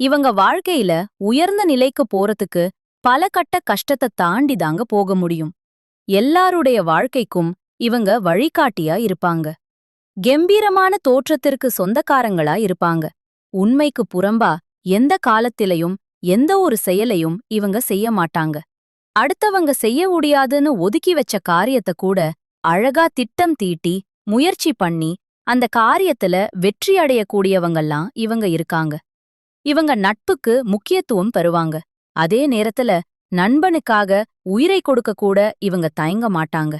இவங்க வாழ்க்கையில உயர்ந்த நிலைக்கு போறதுக்கு பல கட்ட கஷ்டத்தை தாண்டி தாங்க போக முடியும். எல்லாருடைய வாழ்க்கைக்கும் இவங்க வழிகாட்டியா இருப்பாங்க. கெம்பீரமான தோற்றத்திற்கு சொந்தக்காரங்களா இருப்பாங்க. உண்மைக்கு புறம்பா எந்த காலத்திலையும் எந்த ஒரு செயலையும் இவங்க செய்ய மாட்டாங்க. அடுத்தவங்க செய்ய முடியாதுன்னு ஒதுக்கி வச்ச காரியத்தை கூட அழகா திட்டம் தீட்டி முயற்சி பண்ணி அந்த காரியத்துல வெற்றி அடையக்கூடியவங்கெல்லாம் இவங்க இருக்காங்க. இவங்க நட்புக்கு முக்கியத்துவம் பெறுவாங்க அதே நேரத்துல நண்பனுக்காக உயிரை கொடுக்க கூட இவங்க தயங்க மாட்டாங்க.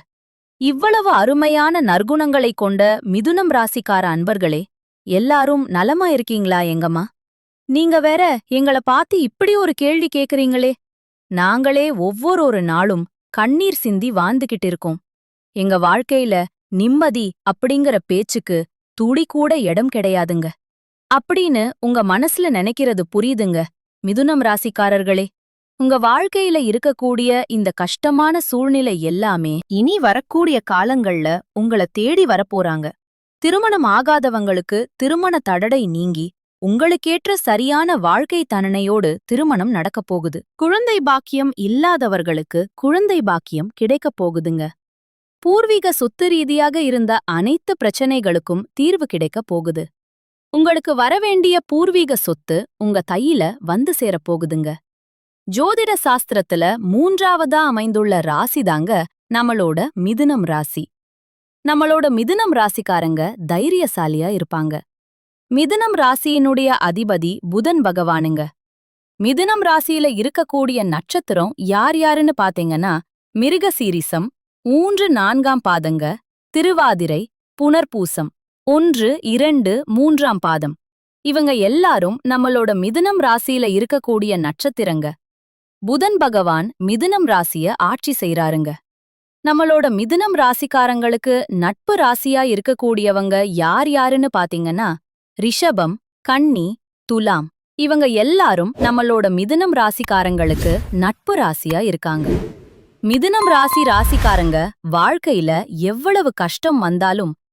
இவ்வளவு அருமையான நற்குணங்களை கொண்ட மிதுனம் ராசிக்கார அன்பர்களே எல்லாரும் நலமா இருக்கீங்களா எங்கம்மா? நீங்க வேற எங்கள பார்த்து இப்படி ஒரு கேள்வி கேக்குறீங்களே. நாங்களே ஒவ்வொரு ஒரு நாளும் கண்ணீர் சிந்தி வாழ்ந்துகிட்டு இருக்கோம். எங்க வாழ்க்கையில நிம்மதி அப்படிங்கிற பேச்சுக்கு துளி கூட இடம் கிடையாதுங்க. அப்படின்னு உங்க மனசுல நினைக்கிறது புரியுதுங்க மிதுனம் ராசிக்காரர்களே. உங்க வாழ்க்கையில இருக்கக்கூடிய இந்த கஷ்டமான சூழ்நிலை எல்லாமே இனி வரக்கூடிய காலங்கள்ல உங்கள தேடி வரப்போறாங்க. திருமணம் ஆகாதவங்களுக்கு திருமண தடடை நீங்கி உங்களுக்கேற்ற சரியான வாழ்க்கை தனனையோடு திருமணம் நடக்கப் போகுது. குழந்தை பாக்கியம் இல்லாதவர்களுக்கு குழந்தை பாக்கியம் கிடைக்கப் போகுதுங்க. பூர்வீக சொத்து ரீதியாக இருந்த அனைத்து பிரச்சனைகளுக்கும் தீர்வு கிடைக்கப் போகுது. உங்களுக்கு வரவேண்டிய பூர்வீக சொத்து உங்க கையில வந்து சேரப் போகுதுங்க ஜோதிட சாஸ்திரத்துல மூன்றாவதா அமைந்துள்ள ராசி தாங்க நம்மளோட மிதுனம் ராசி. நம்மளோட மிதுனம் ராசிக்காரங்க தைரியசாலியா இருப்பாங்க. மிதுனம் ராசியினுடைய அதிபதி புதன் பகவானுங்க. மிதுனம் ராசியில இருக்கக்கூடிய நட்சத்திரம் யார் யாருன்னு பாத்தீங்கன்னா மிருகசீரிசம் மூன்று நான்காம் பாதங்க திருவாதிரை புனர்பூசம். ஒன்று இரண்டு மூன்றாம் பாதம். இவங்க எல்லாரும் நம்மளோட மிதுனம் ராசியில இருக்கக்கூடிய நட்சத்திரங்க. புதன் பகவான் மிதுனம் ராசிய ஆட்சி செய்றாருங்க. நம்மளோட மிதுனம் ராசிக்காரங்களுக்கு நட்பு ராசியா இருக்கக்கூடியவங்க யார் யாருன்னு பாத்தீங்கன்னா ரிஷபம் கன்னி துலாம். இவங்க எல்லாரும் நம்மளோட மிதுனம் ராசிக்காரங்களுக்கு நட்பு ராசியா இருக்காங்க. மிதுனம் ராசி ராசிக்காரங்க வாழ்க்கையில எவ்வளவு கஷ்டம் வந்தாலும்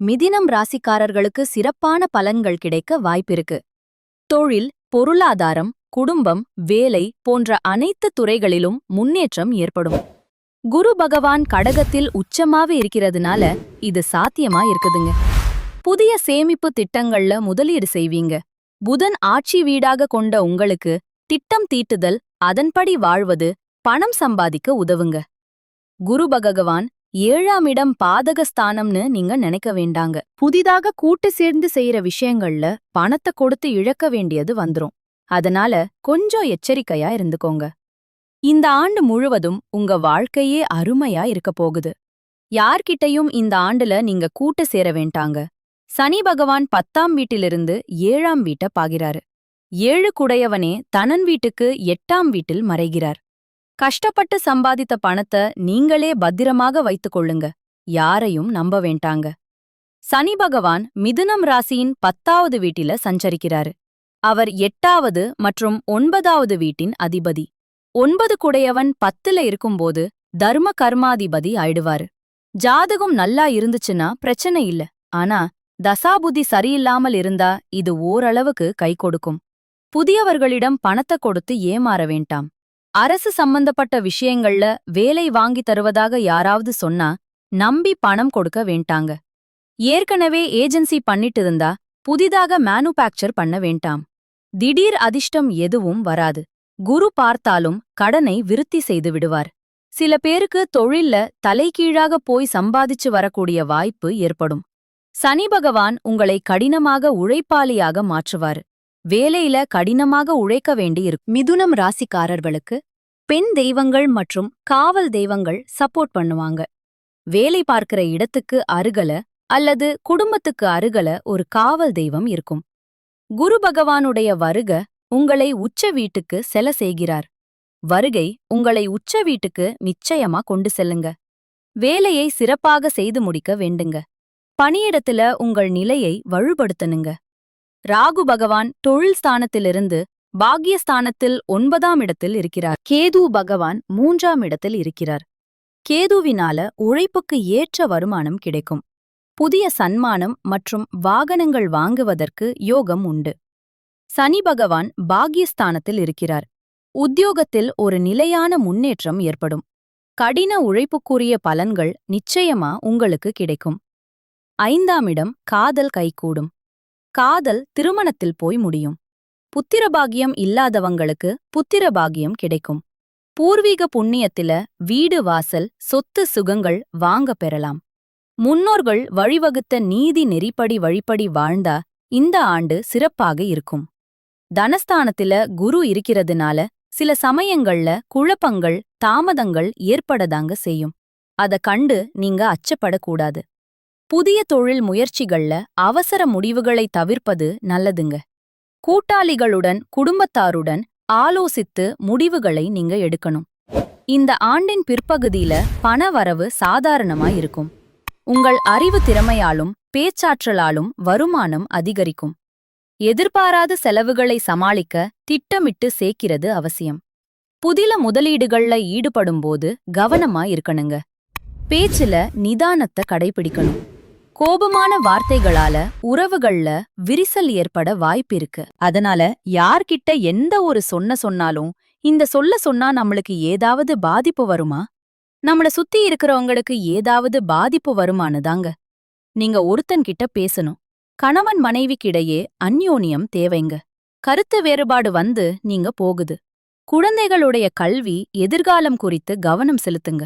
மிதினம் ராசிக்காரர்களுக்கு சிறப்பான பலன்கள் கிடைக்க வாய்ப்பிருக்கு. தொழில் பொருளாதாரம் குடும்பம் வேலை போன்ற அனைத்து துறைகளிலும் முன்னேற்றம் ஏற்படும். குரு பகவான் கடகத்தில் உச்சமாவே இருக்கிறதுனால இது சாத்தியமா இருக்குதுங்க. புதிய சேமிப்பு திட்டங்கள்ல முதலீடு செய்வீங்க. புதன் ஆட்சி வீடாக கொண்ட உங்களுக்கு திட்டம் தீட்டுதல் அதன்படி வாழ்வது பணம் சம்பாதிக்க உதவுங்க. குரு பகவான் ஏழாம் இடம் பாதகஸ்தானம்னு நீங்க நினைக்க வேண்டாங்க. புதிதாக கூட்டு சேர்ந்து செய்யற விஷயங்கள்ல பணத்தை கொடுத்து இழக்க வேண்டியது வந்துரும். அதனால கொஞ்சம் எச்சரிக்கையா இருந்துக்கோங்க. இந்த ஆண்டு முழுவதும் உங்க வாழ்க்கையே அருமையா இருக்க போகுது. யார்கிட்டயும் இந்த ஆண்டுல நீங்க கூட்டு சேர வேண்டாங்க. சனி பகவான் பத்தாம் வீட்டிலிருந்து ஏழாம் வீட்ட பாகிறாரு. ஏழு குடையவனே தனன் வீட்டுக்கு எட்டாம் வீட்டில் மறைகிறார். கஷ்டப்பட்டு சம்பாதித்த பணத்தை நீங்களே பத்திரமாக வைத்துக் கொள்ளுங்க. யாரையும் நம்ப வேண்டாங்க. சனி பகவான் மிதுனம் ராசியின் பத்தாவது வீட்டில சஞ்சரிக்கிறாரு. அவர் எட்டாவது மற்றும் ஒன்பதாவது வீட்டின் அதிபதி. ஒன்பது குடையவன் பத்துல இருக்கும்போது தர்ம கர்மாதிபதி ஆயிடுவாரு. ஜாதகம் நல்லா இருந்துச்சுன்னா பிரச்சனை இல்ல. ஆனா தசாபுதி சரியில்லாமல் இருந்தா இது ஓரளவுக்கு கை கொடுக்கும். புதியவர்களிடம் பணத்தை கொடுத்து ஏமாற வேண்டாம். அரசு சம்பந்தப்பட்ட விஷயங்கள்ல வேலை வாங்கி தருவதாக யாராவது சொன்னா நம்பி பணம் கொடுக்க வேண்டாங்க. ஏற்கனவே ஏஜென்சி பண்ணிட்டு இருந்தா புதிதாக மேனுபேக்சர் பண்ண வேண்டாம். திடீர் அதிர்ஷ்டம் எதுவும் வராது. குரு பார்த்தாலும் கடனை விருத்தி செய்து விடுவார். சில பேருக்கு தொழில்ல தலைகீழாக போய் சம்பாதிச்சு வரக்கூடிய வாய்ப்பு ஏற்படும். சனி பகவான் உங்களை கடினமாக உழைப்பாளியாக மாற்றுவார். வேலையில கடினமாக உழைக்க வேண்டியிருக்கும். மிதுனம் ராசிக்காரர்களுக்கு பெண் தெய்வங்கள் மற்றும் காவல் தெய்வங்கள் சப்போர்ட் பண்ணுவாங்க. வேலை பார்க்கிற இடத்துக்கு அருகல அல்லது குடும்பத்துக்கு அருகல ஒரு காவல் தெய்வம் இருக்கும். குரு பகவானுடைய வருக உங்களை உச்ச வீட்டுக்கு செல செய்கிறார். வருகை உங்களை உச்ச வீட்டுக்கு நிச்சயமா கொண்டு செல்லுங்க. வேலையை சிறப்பாக செய்து முடிக்க வேண்டுங்க. பணியிடத்துல உங்கள் நிலையை வலுப்படுத்தனுங்க ராகு பகவான் தொழில் ஸ்தானத்திலிருந்து பாக்யஸ்தானத்தில் ஒன்பதாம் இடத்தில் இருக்கிறார். கேது பகவான் மூன்றாம் இடத்தில் இருக்கிறார். கேதுவினால உழைப்புக்கு ஏற்ற வருமானம் கிடைக்கும். புதிய சன்மானம் மற்றும் வாகனங்கள் வாங்குவதற்கு யோகம் உண்டு. சனி பகவான் பாக்யஸ்தானத்தில் இருக்கிறார். உத்தியோகத்தில் ஒரு நிலையான முன்னேற்றம் ஏற்படும். கடின உழைப்புக்குரிய பலன்கள் நிச்சயமா உங்களுக்கு கிடைக்கும். ஐந்தாம் இடம் காதல் கைகூடும். காதல் திருமணத்தில் போய் முடியும். புத்திரபாகியம் இல்லாதவங்களுக்கு புத்திரபாகியம் கிடைக்கும். பூர்வீக புண்ணியத்தில வீடு வாசல் சொத்து சுகங்கள் வாங்க பெறலாம். முன்னோர்கள் வழிவகுத்த நீதி நெறிப்படி வழிப்படி வாழ்ந்தா இந்த ஆண்டு சிறப்பாக இருக்கும். தனஸ்தானத்தில குரு இருக்கிறதுனால சில சமயங்கள்ல குழப்பங்கள் தாமதங்கள் ஏற்படதாங்க செய்யும். அத கண்டு நீங்க அச்சப்படக்கூடாது. புதிய தொழில் முயற்சிகள்ல அவசர முடிவுகளை தவிர்ப்பது நல்லதுங்க. கூட்டாளிகளுடன் குடும்பத்தாருடன் ஆலோசித்து முடிவுகளை நீங்க எடுக்கணும். இந்த ஆண்டின் பிற்பகுதியில பணவரவு சாதாரணமா இருக்கும். உங்கள் அறிவு திறமையாலும் பேச்சாற்றலாலும் வருமானம் அதிகரிக்கும். எதிர்பாராத செலவுகளை சமாளிக்க திட்டமிட்டு சேர்க்கிறது அவசியம். புதில முதலீடுகள்ல ஈடுபடும்போது கவனமா இருக்கணுங்க. பேச்சுல நிதானத்தை கடைபிடிக்கணும். கோபமான வார்த்தைகளால உறவுகள்ல விரிசல் ஏற்பட வாய்ப்பிருக்கு அதனால யார்கிட்ட எந்த ஒரு சொன்ன சொன்னாலும் இந்த சொல்ல சொன்னா நம்மளுக்கு ஏதாவது பாதிப்பு வருமா? நம்மள சுத்தி இருக்கிறவங்களுக்கு ஏதாவது பாதிப்பு வருமானு தாங்க. நீங்க ஒருத்தன்கிட்ட பேசணும். கணவன் மனைவிக்கிடையே அந்யோன்யம் தேவைங்க. கருத்து வேறுபாடு வந்து நீங்க போகுது. குழந்தைகளுடைய கல்வி எதிர்காலம் குறித்து கவனம் செலுத்துங்க.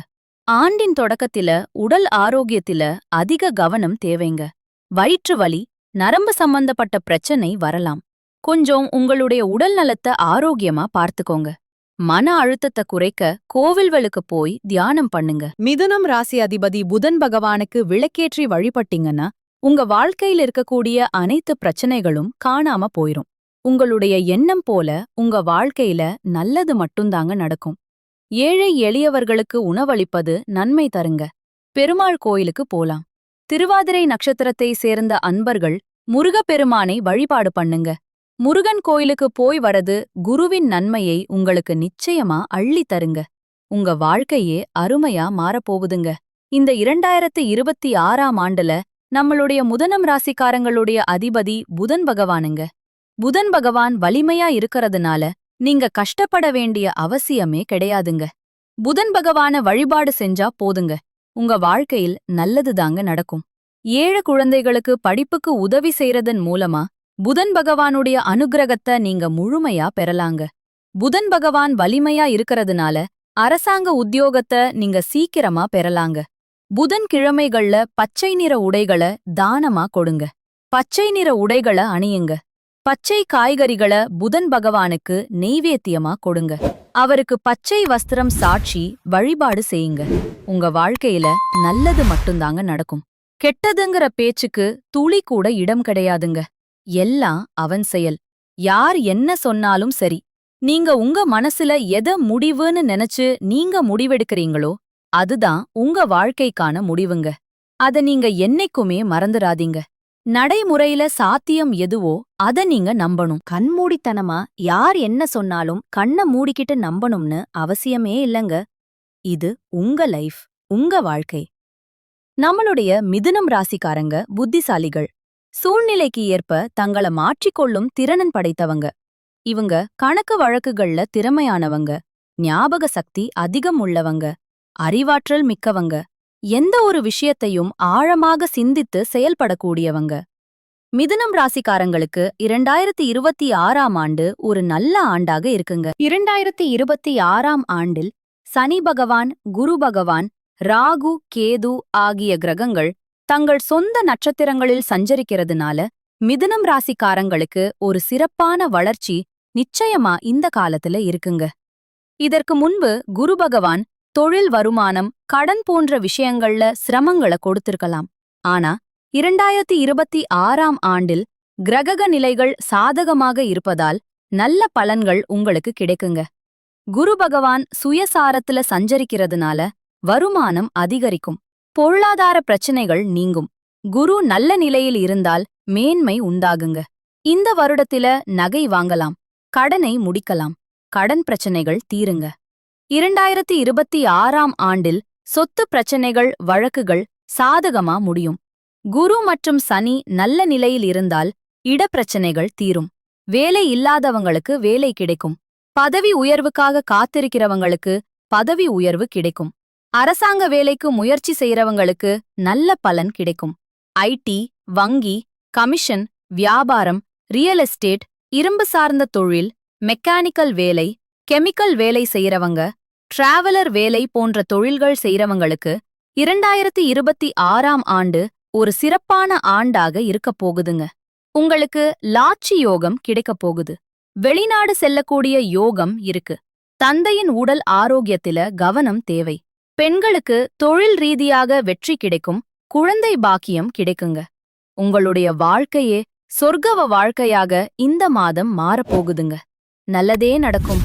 ஆண்டின் தொடக்கத்தில உடல் ஆரோக்கியத்தில அதிக கவனம் தேவைங்க. வயிற்று வலி நரம்பு சம்பந்தப்பட்ட பிரச்சனை வரலாம். கொஞ்சம் உங்களுடைய உடல் நலத்தை ஆரோக்கியமா பார்த்துக்கோங்க. மன அழுத்தத்தை குறைக்க கோவில்களுக்கு போய் தியானம் பண்ணுங்க. மிதுனம் ராசி அதிபதி புதன் பகவானுக்கு விளக்கேற்றி வழிபட்டீங்கன்னா உங்க வாழ்க்கையில இருக்கக்கூடிய அனைத்து பிரச்சனைகளும் காணாம போயிரும். உங்களுடைய எண்ணம் போல உங்க வாழ்க்கையில நல்லது மட்டும்தாங்க நடக்கும். ஏழை எளியவர்களுக்கு உணவளிப்பது நன்மை தருங்க. பெருமாள் கோயிலுக்கு போலாம். திருவாதிரை நட்சத்திரத்தை சேர்ந்த அன்பர்கள் முருகப்பெருமானை வழிபாடு பண்ணுங்க. முருகன் கோயிலுக்கு போய் வரது குருவின் நன்மையை உங்களுக்கு நிச்சயமா அள்ளி தருங்க. உங்க வாழ்க்கையே அருமையா மாறப்போகுதுங்க. இந்த இரண்டாயிரத்து இருபத்தி ஆறாம் ஆண்டுல நம்மளுடைய முதனம் ராசிக்காரங்களுடைய அதிபதி புதன் பகவானுங்க. புதன் பகவான் வலிமையா இருக்கறதுனால நீங்க கஷ்டப்பட வேண்டிய அவசியமே கிடையாதுங்க. புதன் பகவான வழிபாடு செஞ்சா போதுங்க. உங்க வாழ்க்கையில் நல்லதுதாங்க நடக்கும். ஏழு குழந்தைகளுக்கு படிப்புக்கு உதவி செய்யறதன் மூலமா புதன் பகவானுடைய அனுகிரகத்தை நீங்க முழுமையா பெறலாங்க. புதன் பகவான் வலிமையா இருக்கறதுனால அரசாங்க உத்தியோகத்தை நீங்க சீக்கிரமா பெறலாங்க. புதன் கிழமைகள்ல பச்சை நிற உடைகள தானமா கொடுங்க. பச்சை நிற உடைகள அணியுங்க. பச்சை காய்கறிகள புதன் பகவானுக்கு நெய்வேத்தியமா கொடுங்க. அவருக்கு பச்சை வஸ்திரம் சாட்சி வழிபாடு செய்யுங்க. உங்க வாழ்க்கையில நல்லது மட்டும்தாங்க நடக்கும். கெட்டதுங்கிற பேச்சுக்கு துளி கூட இடம் கிடையாதுங்க. எல்லாம் அவன் செயல். யார் என்ன சொன்னாலும் சரி. நீங்க உங்க மனசுல எத முடிவுன்னு நினைச்சு நீங்க முடிவெடுக்கறீங்களோ அதுதான் உங்க வாழ்க்கைக்கான முடிவுங்க. அத நீங்க என்னைக்குமே மறந்துடாதீங்க நடைமுறையில சாத்தியம் எதுவோ அத நீங்க நம்பணும். கண்மூடித்தனமா யார் என்ன சொன்னாலும் கண்ண மூடிக்கிட்டு நம்பணும்னு அவசியமே இல்லங்க. இது உங்க லைஃப் உங்க வாழ்க்கை. நம்மளுடைய மிதுனம் ராசிக்காரங்க புத்திசாலிகள். சூழ்நிலைக்கு ஏற்ப தங்கள மாற்றிக்கொள்ளும் திறனன் படைத்தவங்க. இவங்க கணக்கு வழக்குகள்ல திறமையானவங்க. ஞாபக சக்தி அதிகம் உள்ளவங்க. அறிவாற்றல் மிக்கவங்க. எந்த ஒரு விஷயத்தையும் ஆழமாக சிந்தித்து செயல்படக்கூடியவங்க. மிதுனம் ராசிக்காரங்களுக்கு இரண்டாயிரத்தி இருபத்தி ஆறாம் ஆண்டு ஒரு நல்ல ஆண்டாக இருக்குங்க. இரண்டாயிரத்தி இருபத்தி ஆறாம் ஆண்டில் சனி பகவான் குரு பகவான் ராகு கேது ஆகிய கிரகங்கள் தங்கள் சொந்த நட்சத்திரங்களில் சஞ்சரிக்கிறதுனால மிதுனம் ராசிக்காரங்களுக்கு ஒரு சிறப்பான வளர்ச்சி நிச்சயமா இந்த காலத்துல இருக்குங்க. இதற்கு முன்பு குரு பகவான் தொழில் வருமானம் கடன் போன்ற விஷயங்கள்ல சிரமங்களை கொடுத்திருக்கலாம். ஆனா இரண்டாயிரத்தி இருபத்தி ஆறாம் ஆண்டில் கிரகக நிலைகள் சாதகமாக இருப்பதால் நல்ல பலன்கள் உங்களுக்கு கிடைக்குங்க. குரு பகவான் சுயசாரத்துல சஞ்சரிக்கிறதுனால வருமானம் அதிகரிக்கும். பொருளாதார பிரச்சனைகள் நீங்கும். குரு நல்ல நிலையில் இருந்தால் மேன்மை உண்டாகுங்க. இந்த வருடத்தில நகை வாங்கலாம். கடனை முடிக்கலாம். கடன் பிரச்சனைகள் தீருங்க. இரண்டாயிரத்தி இருபத்தி ஆறாம் ஆண்டில் சொத்து பிரச்சனைகள் வழக்குகள் சாதகமா முடியும். குரு மற்றும் சனி நல்ல நிலையில் இருந்தால் இடப்பிரச்சனைகள் தீரும். வேலை இல்லாதவங்களுக்கு வேலை கிடைக்கும். பதவி உயர்வுக்காக காத்திருக்கிறவங்களுக்கு பதவி உயர்வு கிடைக்கும். அரசாங்க வேலைக்கு முயற்சி செய்யறவங்களுக்கு நல்ல பலன் கிடைக்கும். ஐடி வங்கி கமிஷன் வியாபாரம் ரியல் எஸ்டேட் இரும்பு சார்ந்த தொழில் மெக்கானிக்கல் வேலை கெமிக்கல் வேலை செய்யறவங்க டிராவலர் வேலை போன்ற தொழில்கள் செய்யறவங்களுக்கு இரண்டாயிரத்தி இருபத்தி ஆறாம் ஆண்டு ஒரு சிறப்பான ஆண்டாக இருக்கப் போகுதுங்க. உங்களுக்கு லாட்சி யோகம் கிடைக்கப் போகுது. வெளிநாடு செல்லக்கூடிய யோகம் இருக்கு. தந்தையின் உடல் ஆரோக்கியத்தில கவனம் தேவை. பெண்களுக்கு தொழில் ரீதியாக வெற்றி கிடைக்கும் குழந்தை பாக்கியம் கிடைக்குங்க. உங்களுடைய வாழ்க்கையே சொர்க்கவ வாழ்க்கையாக இந்த மாதம் மாறப்போகுதுங்க நல்லதே நடக்கும்.